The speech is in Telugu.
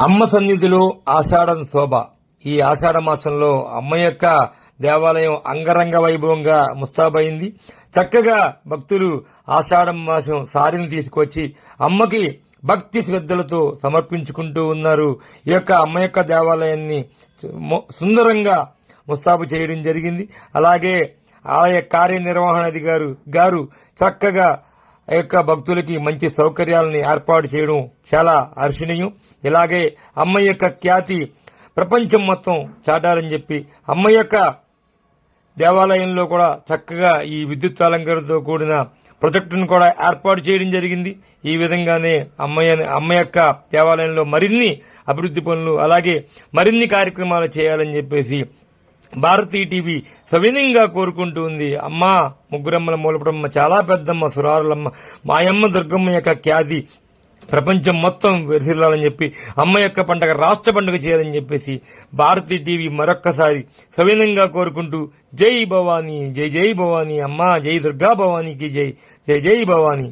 అమ్మ సన్నిధిలో ఆషాఢం శోభ. ఈ ఆషాఢ మాసంలో అమ్మ యొక్క దేవాలయం అంగరంగ వైభవంగా ముస్తాబైంది చక్కగా భక్తులు ఆషాఢం మాసం సారిని తీసుకొచ్చి అమ్మకి భక్తి శ్రద్ధలతో సమర్పించుకుంటూ ఉన్నారు. ఈ యొక్క అమ్మ యొక్క దేవాలయాన్ని సుందరంగా ముస్తాబు చేయడం జరిగింది. అలాగే ఆలయ కార్యనిర్వహణాధికారు గారు చక్కగా ఆ యొక్క భక్తులకి మంచి సౌకర్యాలని ఏర్పాటు చేయడం చాలా హర్షణీయం. ఇలాగే అమ్మ యొక్క ఖ్యాతి ప్రపంచం మొత్తం చాటాలని చెప్పి అమ్మ యొక్క దేవాలయంలో కూడా చక్కగా ఈ విద్యుత్ అలంకరణతో కూడిన ప్రొజెక్టును కూడా ఏర్పాటు చేయడం జరిగింది. ఈ విధంగానే అమ్మయ్య అమ్మ యొక్క దేవాలయంలో మరిన్ని అభివృద్ధి పనులు అలాగే మరిన్ని కార్యక్రమాలు చేయాలని చెప్పేసి భారతీ టీవీ సవినయంగా కోరుకుంటూ ఉంది అమ్మ ముగ్గురమ్మల మూలపడమ్మ చాలా పెద్దమ్మ సురారులమ్మ మాయమ్మ దుర్గమ్మ యొక్క ఖ్యాతి ప్రపంచం మొత్తం విరసిల్లాలని చెప్పి అమ్మ యొక్క పండగ రాష్ట్ర పండుగ చేయాలని చెప్పేసి భారతీ టీవీ మరొక్కసారి సవినంగా కోరుకుంటూ జై భవానీ జై జై భవానీ అమ్మ జై దుర్గా భవానీకి జై జై జై భవానీ.